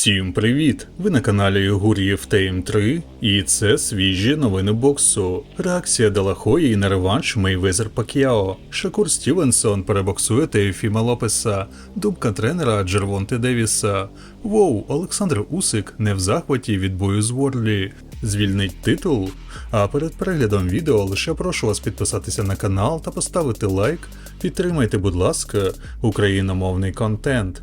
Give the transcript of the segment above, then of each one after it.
Всім привіт! Ви на каналі Гур'єв Тейм 3 і це свіжі новини боксу. Реакція Делахої на реванш Мейвезер Пак'яо. Шакур Стівенсон перебоксує Теофіма Лопеса. Думка тренера Джервонте Девіса. Воу, Олександр Усик не в захваті від бою з Ворлі. Звільнить титул. А перед переглядом відео лише прошу вас підписатися на канал та поставити лайк. Підтримайте, будь ласка, україномовний контент.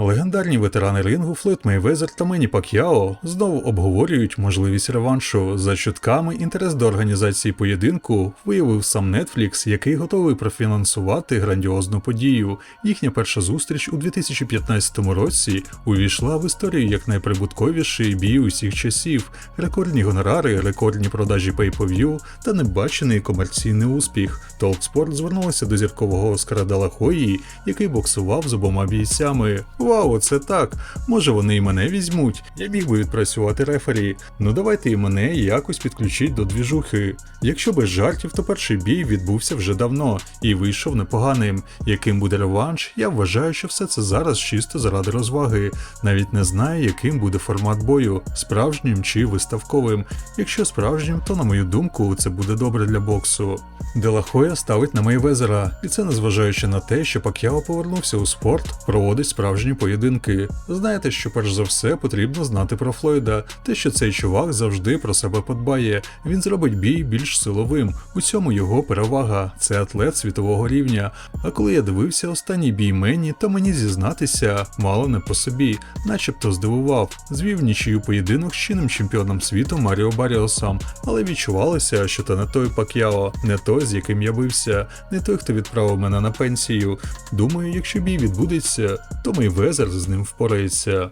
Легендарні ветерани рингу Флойд Мейвезер та Мені Пак'яо знову обговорюють можливість реваншу. За чутками інтерес до організації поєдинку виявив сам Netflix, який готовий профінансувати грандіозну подію. Їхня перша зустріч у 2015 році увійшла в історію як найприбутковіший бій усіх часів, рекордні гонорари, рекордні продажі pay-per-view та небачений комерційний успіх. Толкспорт звернулася до зіркового Оскара Далахої, який боксував з обома бійцями. Вау, це так. Може вони і мене візьмуть. Я міг би відпрацювати рефері. Ну давайте і мене якось підключіть до двіжухи. Якщо без жартів, то перший бій відбувся вже давно і вийшов непоганим. Яким буде реванш, я вважаю, що все це зараз чисто заради розваги. Навіть не знаю, яким буде формат бою, справжнім чи виставковим. Якщо справжнім, то на мою думку, це буде добре для боксу. Делахоя ставить на Мейвезера, і це незважаючи на те, що Пак'яо повернувся у спорт, проводить справжні поєдинки. Знаєте, що перш за все потрібно знати про Флойда, те, що цей чувак завжди про себе подбає. Він зробить бій більш силовим. У цьому його перевага. Це атлет світового рівня. А коли я дивився останній бій Мені, то мені зізнатися мало не по собі, начебто здивував. Звів нічию поєдинок з чинним чемпіоном світу Маріо Баріосом, але відчувалося, що то не той Пак'яо, не той, з яким я бився, не той, хто відправив мене на пенсію. Думаю, якщо бій відбудеться, то Мейвезер з ним впорається.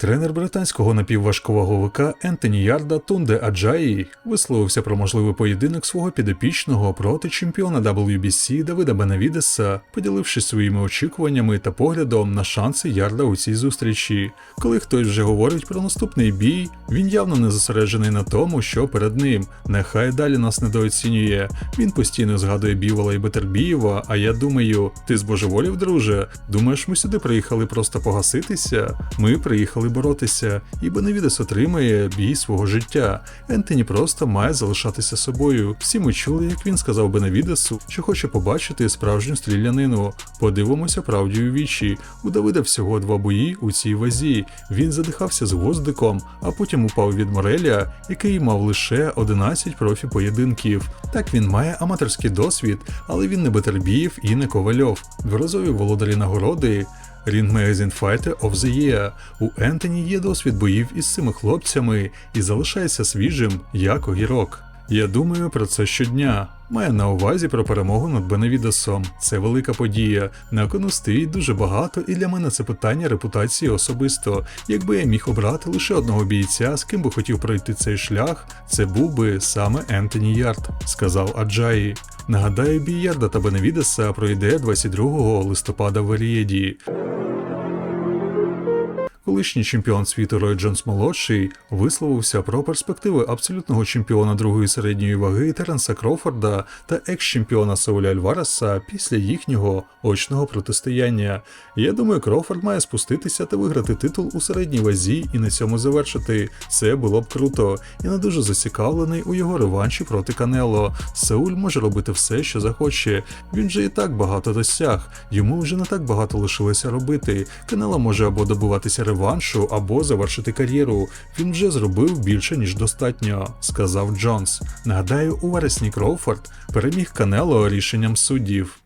Тренер британського напівважковаговика Ентоні Ярда Тунде Аджаї висловився про можливий поєдинок свого підопічного проти чемпіона WBC Давида Бенавідеса, поділившись своїми очікуваннями та поглядом на шанси Ярда у цій зустрічі. Коли хтось вже говорить про наступний бій, він явно не зосереджений на тому, що перед ним. Нехай далі нас недооцінює. Він постійно згадує Бівола і Бетербієва, а я думаю, ти збожеволів, друже? Думаєш, ми сюди приїхали просто погаситися? Ми приїхали боротися, і Беневідес отримає бій свого життя. Ентоні просто має залишатися собою. Всі ми чули, як він сказав Беневідесу, що хоче побачити справжню стрілянину. Подивимося правді у вічі. У Давида всього два бої у цій вазі. Він задихався з гвоздиком, а потім упав від Мореля, який мав лише 11 профі поєдинків. Так він має аматорський досвід, але він не Бетербіїв і не Ковальов. Дворазові володарі нагороди. Ring Magazine Fighter of the Year. У Ентоні є досвід боїв із цими хлопцями і залишається свіжим, як огірок. Я думаю про це щодня. Маю на увазі про перемогу над Беневідесом. Це велика подія. На кону стоїть дуже багато, і для мене це питання репутації особисто. Якби я міг обрати лише одного бійця, з ким би хотів пройти цей шлях, це був би саме Ентоні Ярд, сказав Аджаї. Нагадаю, бій Ярда та Беневідеса пройде 22 листопада в Елієді. Колишній чемпіон світу Рой Джонс молодший висловився про перспективи абсолютного чемпіона другої середньої ваги Теренса Крофорда та екс-чемпіона Сауля Альвареса після їхнього очного протистояння. Я думаю, Крофорд має спуститися та виграти титул у середній вазі і на цьому завершити. Це було б круто. Я не дуже зацікавлений у його реванші проти Канело. Сауль може робити все, що захоче. Він же і так багато досяг. Йому вже не так багато лишилося робити. Канело може або добуватися добиватися реваншу, або завершити кар'єру. Він вже зробив більше ніж достатньо, сказав Джонс. Нагадаю, у вересні Кроуфорд переміг Канело рішенням суддів.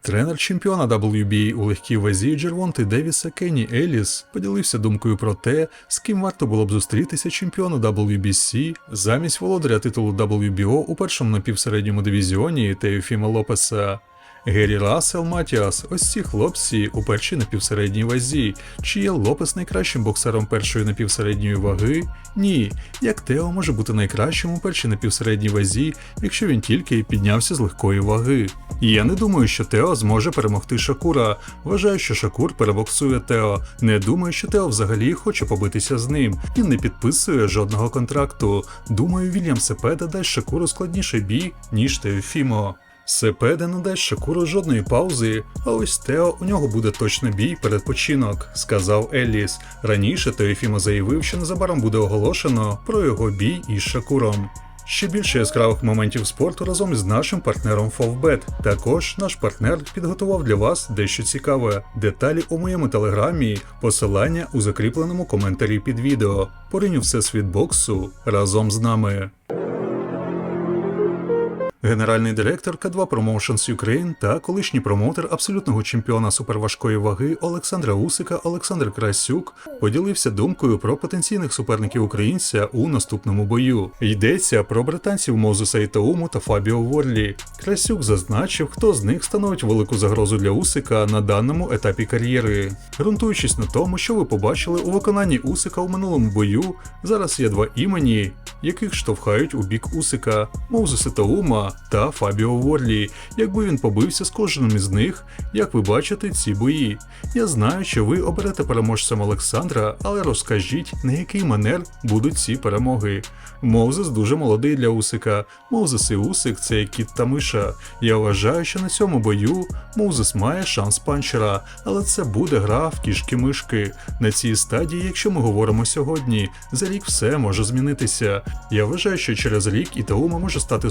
Тренер чемпіона WBA у легкій вазі Джервонти Девіса Кенні Еліс поділився думкою про те, з ким варто було б зустрітися чемпіону WBC замість володаря титулу WBO у першому напівсередньому дивізіоні Теофіма Лопеса. Геррі Рассел Матіас, ось ці хлопці у першій напівсередній вазі. Чи є Лопес найкращим боксером першої напівсередньої ваги? Ні. Як Тео може бути найкращим у першій напівсередній вазі, якщо він тільки піднявся з легкої ваги? Я не думаю, що Тео зможе перемогти Шакура. Вважаю, що Шакур перебоксує Тео. Не думаю, що Тео взагалі хоче побитися з ним. Він не підписує жодного контракту. Думаю, Вільям Сепеда дасть Шакуру складніший бій, ніж Теофімо. Сепеда не дасть Шакуру жодної паузи, а ось Тео у нього буде точно бій передпочинок, сказав Елліс. Раніше Теофімо заявив, що незабаром буде оголошено про його бій із Шакуром. Ще більше яскравих моментів спорту разом з нашим партнером Favbet. Також наш партнер підготував для вас дещо цікаве. Деталі у моєму телеграмі, посилання у закріпленому коментарі під відео. Пориню всесвіт боксу разом з нами. Генеральний директор К2 Promotions Ukraine та колишній промоутер абсолютного чемпіона суперважкої ваги Олександра Усика Олександр Красюк поділився думкою про потенційних суперників українця у наступному бою. Йдеться про британців Мозуса Ітауму та Фабіо Ворлі. Красюк зазначив, хто з них становить велику загрозу для Усика на даному етапі кар'єри. Ґрунтуючись на тому, що ви побачили у виконанні Усика у минулому бою, зараз є два імені, яких штовхають у бік Усика Моузес Ітаума та Фабіо Ворлі. Якби він побився з кожним із них, як ви бачите ці бої. Я знаю, що ви оберете переможцем Олександра, але розкажіть, на який манер будуть ці перемоги. Моузес дуже молодий для Усика. Моузес і Усик це кіт та миша. Я вважаю, що на цьому бою Моузес має шанс панчера, але це буде гра в кішки-мишки. На цій стадії, якщо ми говоримо сьогодні, за рік все може змінитися. Я вважаю, що через рік Ітаума може стати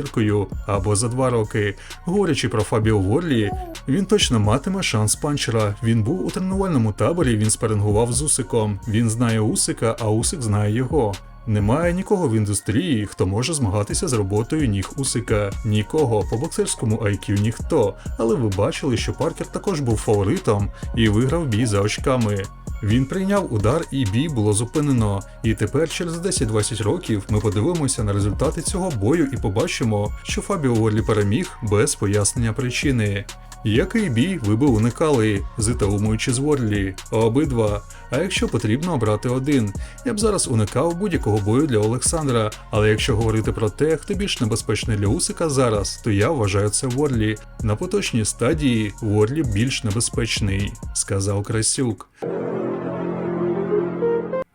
супер-мегазіркою або за два роки. Говорячи про Фабіо Ворлі, він точно матиме шанс панчера. Він був у тренувальному таборі, він спарингував з Усиком. Він знає Усика, а Усик знає його. Немає нікого в індустрії, хто може змагатися з роботою ніг Усика. Нікого по боксерському IQ ніхто. Але ви бачили, що Паркер також був фаворитом і виграв бій за очками. Він прийняв удар і бій було зупинено. І тепер, через 10-20 років, ми подивимося на результати цього бою і побачимо, що Фабіо Ворлі переміг без пояснення причини. Який бій ви би уникали, зитаумуючи зворлі? Обидва. А якщо потрібно обрати один, я б зараз уникав будь-якого бою для Олександра. Але якщо говорити про те, хто більш небезпечний для Усика зараз, то я вважаю це Ворлі. На поточній стадії Ворлі більш небезпечний, сказав Красюк.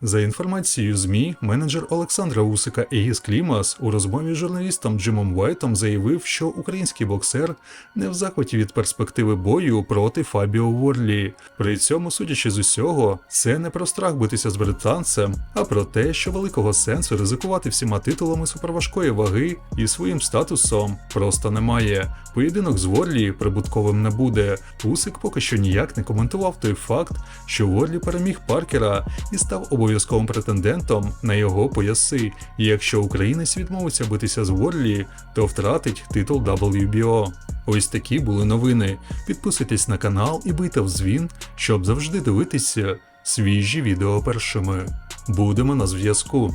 За інформацією ЗМІ, менеджер Олександра Усика Егіс Клімас у розмові з журналістом Джимом Вайтом заявив, що український боксер не в захваті від перспективи бою проти Фабіо Ворлі. При цьому, судячи з усього, це не про страх битися з британцем, а про те, що великого сенсу ризикувати всіма титулами суперважкої ваги і своїм статусом просто немає. Поєдинок з Ворлі прибутковим не буде. Усик поки що ніяк не коментував той факт, що Ворлі переміг Паркера і став обов'язковим претендентом на його пояси. І якщо українець відмовиться битися з Ворлі, то втратить титул WBO. Ось такі були новини. Підписуйтесь на канал і бийте в дзвін, щоб завжди дивитися свіжі відео першими. Будемо на зв'язку.